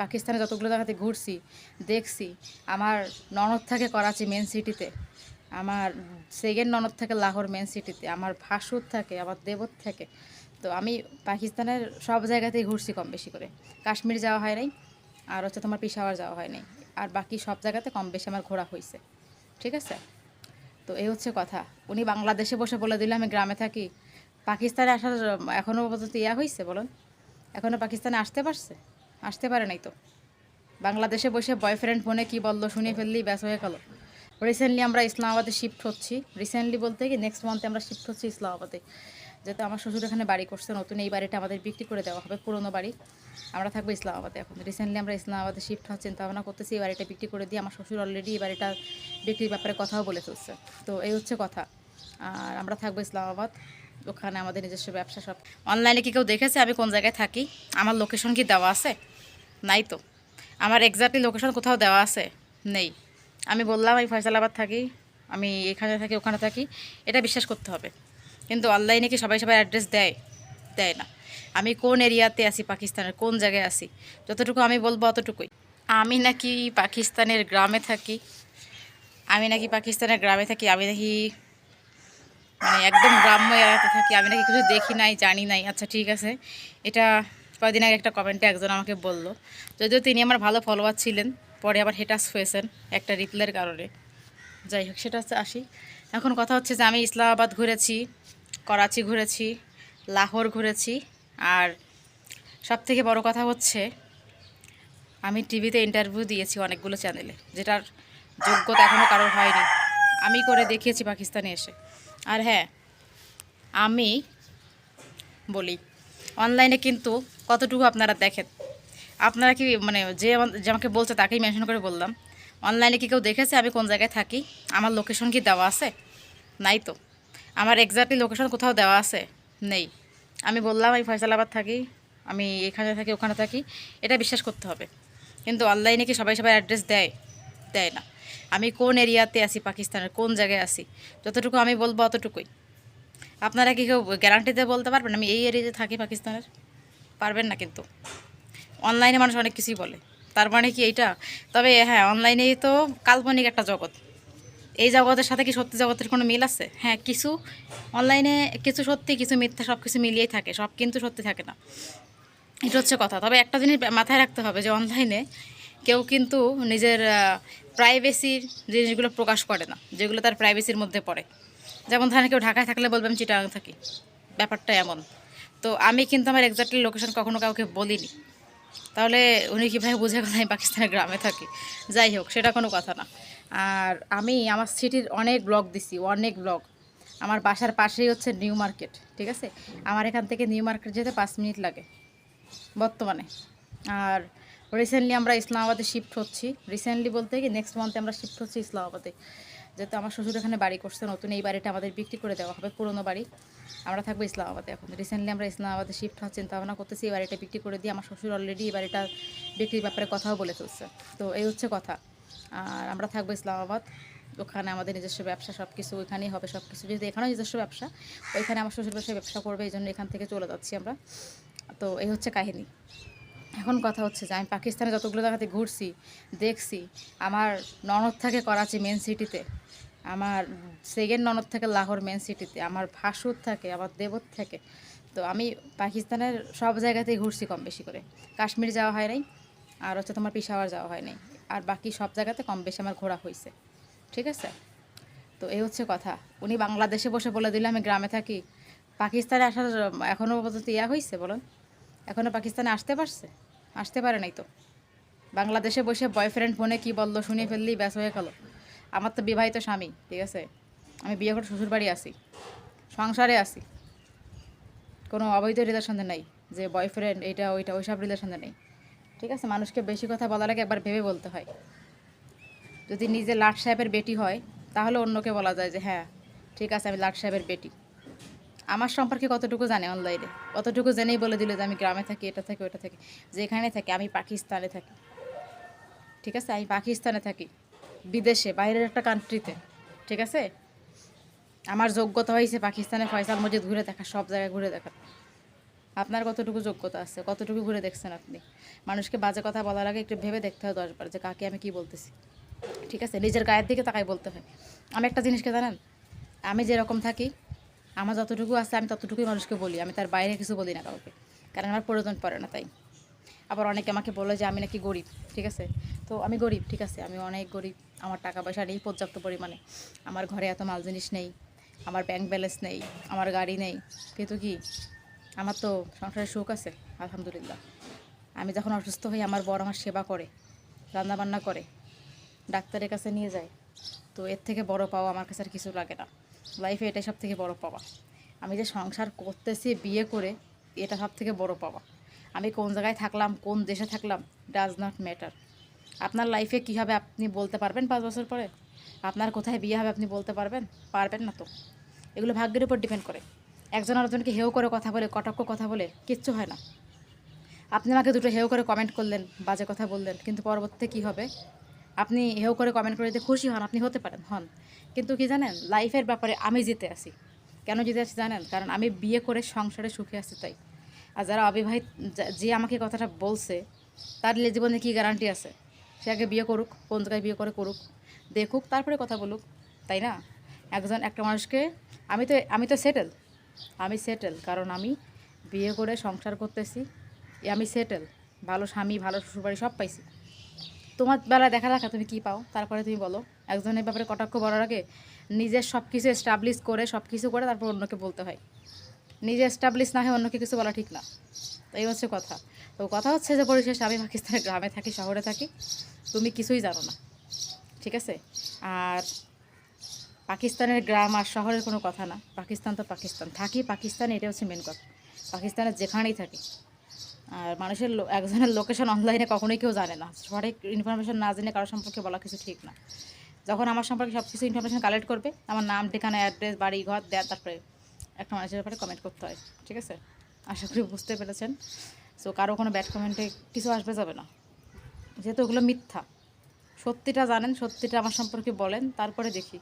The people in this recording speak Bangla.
পাকিস্তানে যতগুলো জায়গাতে ঘুরছি, দেখছি, আমার ননদ থাকে করাচি মেন সিটিতে আমার সেকেন্ড ননদ থাকে লাহোর মেন সিটিতে আমার ভাসুর থাকে, আমার দেবর থাকে। তো আমি পাকিস্তানের সব জায়গাতেই ঘুরছি কম বেশি করে। কাশ্মীর যাওয়া হয় নাই, আর হচ্ছে তোমার পিশাওয়ার যাওয়া হয় নাই, আর বাকি সব জায়গাতে কম বেশি আমার ঘোরা হয়েছে ঠিক আছে? তো এই হচ্ছে কথা। উনি বাংলাদেশে বসে বলে দিলে, আমি গ্রামে থাকি। পাকিস্তানে আসার এখনও পর্যন্ত ইয়া হয়েছে বলুন? এখনও পাকিস্তানে আসতে পারছে? আসতে পারে নাই তো। বাংলাদেশে বসে বয়ফ্রেন্ড ফোনে কি বলল শুনে ফেললেই ব্যাস হয়ে গেল। রিসেন্টলি আমরা ইসলামাবাদে শিফট হচ্ছি। রিসেন্টলি বলতে কি নেক্সট মান্থে আমরা শিফট হচ্ছি ইসলামাবাদে। যেহেতু আমার শ্বশুর এখানে বাড়ি করছে, নতুন এই বাড়িটা আমাদের বিক্রি করে দেওয়া হবে, পুরনো বাড়ি। আমরা থাকব ইসলামাবাদে এখন। রিসেন্টলি আমরা ইসলামাবাদে শিফট হওয়ার চিন্তা ভাবনা করতেছি, এই বাড়িটা বিক্রি করে দিয়ে আমার শ্বশুর অলরেডি এই বাড়িটা বিক্রির ব্যাপারে কথাও বলে ফেলছে। তো এই হচ্ছে কথা। আর আমরা থাকব ইসলামাবাদ। ওখানে আমাদের নিজস্ব ব্যবসা সব। অনলাইনে কি কেউ দেখেছে আমি কোন জায়গায় থাকি? আমার লোকেশন কি দেওয়া আছে? নাই তো। আমার এক্স্যাক্টলি লোকেশন কোথাও দেওয়া আছে, নেই। আমি বললাম আমি ফয়সালাবাদ থাকি, আমি এখানে থাকি, ওখানে থাকি। এটা বিশ্বাস করতে হবে। কিন্তু অনলাইনে কি সবাই সবাই অ্যাড্রেস দেয়? দেয় না। আমি কোন এরিয়াতে আছি? পাকিস্তানের কোন জায়গায় আছি? যতটুকু আমি বলব অতটুকুই। আমি নাকি পাকিস্তানের গ্রামে থাকি। আমি নাকি পাকিস্তানের গ্রামে থাকি। আমি নাকি মানে একদম গ্রাম্য এলাকাতে থাকি। আমি নাকি কিছু দেখি নাই, জানি নাই। আচ্ছা ঠিক আছে। এটা কয়েকদিন আগে একটা কমেন্টে একজন আমাকে বলল, যদিও তিনি আমার ভালো ফলোয়ার ছিলেন, পরে আবার হেটাস হয়েছেন একটা রিপ্লের কারণে। যাই হোক, সেটা হচ্ছে আসি। এখন কথা হচ্ছে যে আমি ইসলামাবাদ ঘুরেছি, করাচি ঘুরেছি, লাহোর ঘুরেছি, আর সব থেকে বড় কথা হচ্ছে আমি টিভিতে ইন্টারভিউ দিয়েছি অনেকগুলো চ্যানেলে যেটার যোগ্যতা এখনও কারোর হয়নি। আমি করে দেখিয়েছি পাকিস্তানে এসে। আর হ্যাঁ আমি বলি অনলাইনে কিন্তু কতটুকু আপনারা দেখেন? আপনারা কি মানে যে যে আমাকে বলছে তাকেই মেনশন করে বললাম। অনলাইনে কি কেউ দেখেছে? আমি কোন জায়গায় থাকি? আমার লোকেশন কি দেওয়া আছে? নাই তো। আমার এক্স্যাক্টলি লোকেশন কোথাও দেওয়া আছে? নেই। আমি বললাম, আমি ফয়সালাবাদ থাকি। আমি এখানে থাকি, ওখানে থাকি। এটা বিশ্বাস করতে হবে। কিন্তু অনলাইনে কি সবাই সবাই অ্যাড্রেস দেয়? দেয় না। আমি কোন এরিয়াতে আছি? পাকিস্তানের কোন জায়গায় আছি? যতটুকু আমি বলব অতটুকুই। আপনারা কি কেউ গ্যারান্টিতে বলতে পারবেন? আমি এই এরিয়াতে থাকি পাকিস্তানের। পারবেন না কিন্তু। অনলাইনে মানুষ অনেক কিছুই বলে। তার মানে কি এইটা? তবে হ্যাঁ অনলাইনে তো কাল্পনিক একটা জগৎ। এই জগতের সাথে কি সত্যি জগতের কোনো মিল আছে? হ্যাঁ কিছু অনলাইনে কিছু সত্যি, কিছু মিথ্যা সব কিছু মিলিয়েই থাকে। সব কিন্তু সত্যি থাকে না। এটা হচ্ছে কথা। তবে একটা জিনিস মাথায় রাখতে হবে যে অনলাইনে কেউ কিন্তু নিজের প্রাইভেসির জিনিসগুলো প্রকাশ করে না, যেগুলো তার প্রাইভেসির মধ্যে পড়ে। যেমন ধরেন কেউ ঢাকায় থাকলে বলবে, আমি চিটাগাং থাকি। ব্যাপারটা এমন। তো আমি কিন্তু আমার এক্স্যাক্টলি লোকেশন কখনো কাউকে বলিনি। তাহলে উনি কীভাবে বুঝে গেল আমি পাকিস্তানের গ্রামে থাকি? যাই হোক, সেটা কোনো কথা না। আর আমি আমার সিটির অনেক ব্লগ দিছি, অনেক ব্লগ আমার বাসার পাশেই হচ্ছে নিউ মার্কেট ঠিক আছে? আমার এখান থেকে নিউ মার্কেট যেতে পাঁচ মিনিট লাগে, বর্তমানে। আর রিসেন্টলি আমরা ইসলামাবাদে শিফট হচ্ছি। রিসেন্টলি বলতে কি নেক্সট মান্থে আমরা শিফট হচ্ছি ইসলামাবাদে। যেহেতু আমার শ্বশুর এখানে বাড়ি করছে, নতুন এই বাড়িটা আমাদের বিক্রি করে দেওয়া হবে, পুরনো বাড়ি। আমরা থাকব ইসলামাবাদে এখন। রিসেন্টলি আমরা ইসলামাবাদে শিফট হওয়ার চিন্তা ভাবনা করতেছি, এই বাড়িটা বিক্রি করে দিয়ে আমার শ্বশুর অলরেডি এই বাড়িটা বিক্রির ব্যাপারে কথাও বলে চলছে তো এই হচ্ছে কথা। আর আমরা থাকব ইসলামাবাদ। ওখানে আমাদের নিজস্ব ব্যবসা সব কিছু ওইখানেই হবে সব কিছু যেহেতু এখানেও নিজস্ব ব্যবসা, ওইখানে আমার শ্বশুর বাসায় ব্যবসা করবে, এই জন্য এখান থেকে চলে যাচ্ছি আমরা। তো এই হচ্ছে কাহিনী। এখন কথা হচ্ছে যে আমি পাকিস্তানে যতগুলো জায়গাতে ঘুরছি, দেখছি, আমার ননদ থাকে করাচি মেন সিটিতে আমার সেকেন্ড ননদ থাকে লাহোর মেন সিটিতে আমার ভাসুর থাকে, আমার দেবর থাকে। তো আমি পাকিস্তানের সব জায়গাতেই ঘুরছি কম বেশি করে। কাশ্মীর যাওয়া হয় নাই, আর হচ্ছে তোমার পিশাওয়ার যাওয়া হয় নাই, আর বাকি সব জায়গাতে কম বেশি আমার ঘোরা হয়েছে ঠিক আছে? তো এই হচ্ছে কথা। উনি বাংলাদেশে বসে বলে দিলে, আমি গ্রামে থাকি। পাকিস্তানে আসার এখনও পর্যন্ত ইয়া হয়েছে বলুন? এখনও পাকিস্তানে আসতে পারছে? আসতে পারে নাই তো। বাংলাদেশে বসে বয়ফ্রেন্ড ফোনে কি বলল শুনে ফেললেই ব্যাস হয়ে গেল। আমার তো বিবাহিত স্বামী, ঠিক আছে? আমি বিয়ে করে শ্বশুর বাড়ি আসি সংসারে আসি কোনো অবৈধ রিলেশনে নেই, যে বয়ফ্রেন্ড এইটা ওইটা ওইসব রিলেশনে নেই। ঠিক আছে? মানুষকে বেশি কথা বলার আগে একবার ভেবে বলতে হয়। যদি নিজে লাট সাহেবের বেটি হয়, তাহলে অন্যকে বলা যায় যে হ্যাঁ ঠিক আছে, আমি লাট সাহেবের বেটি। আমার সম্পর্কে কতটুকু জানে অনলাইনে কতটুকু জেনেই বলে দিল যে আমি গ্রামে থাকি, এটা থাকি, ওটা থাকি। যেখানে থাকি, আমি পাকিস্তানে থাকি। ঠিক আছে? আমি পাকিস্তানে থাকি। বিদেশে, বাইরের একটা কান্ট্রিতে ঠিক আছে? আমার যোগ্যতা হয়েছে পাকিস্তানে ফয়সাল মসজিদ ঘুরে দেখা, সব জায়গায় ঘুরে দেখা। আপনার কতটুকু যোগ্যতা আছে? কতটুকু ঘুরে দেখছেন আপনি? মানুষকে বাজে কথা বলার আগে একটু ভেবে দেখতে হয় দশবার যে কাকে আমি কি বলতেছি। ঠিক আছে? নিজের গায়ের দিকে তাকাই বলতে হয়। আমি একটা জিনিসকে জানেন? আমি যেরকম থাকি আমার যতটুকু আছে, আমি ততটুকুই মানুষকে বলি। আমি তার বাইরে কিছু বলি না কাউকে। কারণ আমার প্রয়োজন পড়ে না তাই। আবার অনেকে আমাকে বলে যে, আমি নাকি গরিব ঠিক আছে? তো আমি গরিব, ঠিক আছে? আমি অনেক গরিব। আমার টাকা পয়সা নেই পর্যাপ্ত পরিমাণে। আমার ঘরে এত মাল জিনিস নেই। আমার ব্যাংক ব্যালেন্স নেই। আমার গাড়ি নেই। কিন্তু কি? আমার তো সংসারে সুখ আছে, আলহামদুলিল্লাহ। আমি যখন অসুস্থ হই, আমার বড় আমার সেবা করে, রান্নাবান্না করে, ডাক্তারের কাছে নিয়ে যায়। তো এর থেকে বড় পাওয়া আমার কাছে আর কিছু লাগে না। লাইফে এটাই সব থেকে বড় পাওয়া। আমি যে সংসার করতেছি, বিয়ে করে, এটা সব থেকে বড় পাওয়া। আমি কোন জায়গায় থাকলাম, কোন দেশে থাকলাম ডাজ নট ম্যাটার আপনার লাইফে কী হবে আপনি বলতে পারবেন পাঁচ বছর পরে? আপনার কোথায় বিয়ে হবে আপনি বলতে পারবেন? পারবেন না তো। এগুলো ভাগ্যের উপর ডিপেন্ড করে। একজন আরেকজনকে হেউ করে কথা বলে, কটাক্ষ কথা বলে, কিচ্ছু হয় না। আপনি আমাকে দুটো হেউ করে কমেন্ট করলেন, বাজে কথা বললেন, কিন্তু পরবর্তীতে কী হবে? আপনি হেউ করে কমেন্ট করে দিতে খুশি হন, আপনি হতে পারেন, হন। কিন্তু কি জানেন লাইফের ব্যাপারে আমি জিতে আছি। কেন জিতে আছি জানেন? কারণ আমি বিয়ে করে সংসারে সুখে আছি তাই। আর যারা অবিবাহিত, যে আমাকে কথাটা বলছে, তার জীবনে কী গ্যারান্টি আছে? সে আগে বিয়ে করুক, কোন জায়গায় বিয়ে করে করুক, দেখুক, তারপরে কথা বলুক, তাই না? একজন, একটা মানুষকে, আমি তো আমি তো সেটেল আমি সেটেল কারণ আমি বিয়ে করে সংসার করতেছি, আমি সেটেল ভালো স্বামী, ভালো শ্বশুরবাড়ি সব পাইছি। তোমার বেলা দেখা দেখা তুমি কী পাও? তারপরে তুমি বলো। একজনের ব্যাপারে কটাক্ষ বলার আগে নিজের সব কিছু এস্টাবলিশ করে সব কিছু করে তারপর অন্যকে বলতে হয়। নিজে এস্টাবলিশ না হয়ে অন্যকে কিছু বলা ঠিক না। তো এই হচ্ছে কথা। তো কথা হচ্ছে যে, পরিশেষে আমি পাকিস্তানের গ্রামে থাকি, শহরে থাকি। তুমি কিছুই জানো না। ঠিক আছে? আর পাকিস্তানের গ্রাম আর শহরের কোনো কথা না। পাকিস্তান তো পাকিস্তান। থাকি পাকিস্তানে এটা হচ্ছে মেন কথা। পাকিস্তানের যেখানেই থাকি। আর মানুষের একজনের লোকেশন অনলাইনে কখনোই কেউ জানে না। সঠিক ইনফরমেশন না জেনে কারোর সম্পর্কে বলা কিছু ঠিক না। যখন আমার সম্পর্কে সব কিছু ইনফরমেশন কালেক্ট করবে, আমার নাম, ঠিকানা অ্যাড্রেস বাড়ি, ঘর, দেয়, তারপরে একটা মানুষের ব্যাপারে কমেন্ট করতে হয়, ঠিক আছে? আশা করি বুঝতে পেরেছেন। সো কারও কোনো ব্যাড কমেন্টে কিছু আসবে যাবে না। যেহেতু ওগুলো মিথ্যা। সত্যিটা জানেন, সত্যিটা আমার সম্পর্কে বলেন, তারপরে দেখি।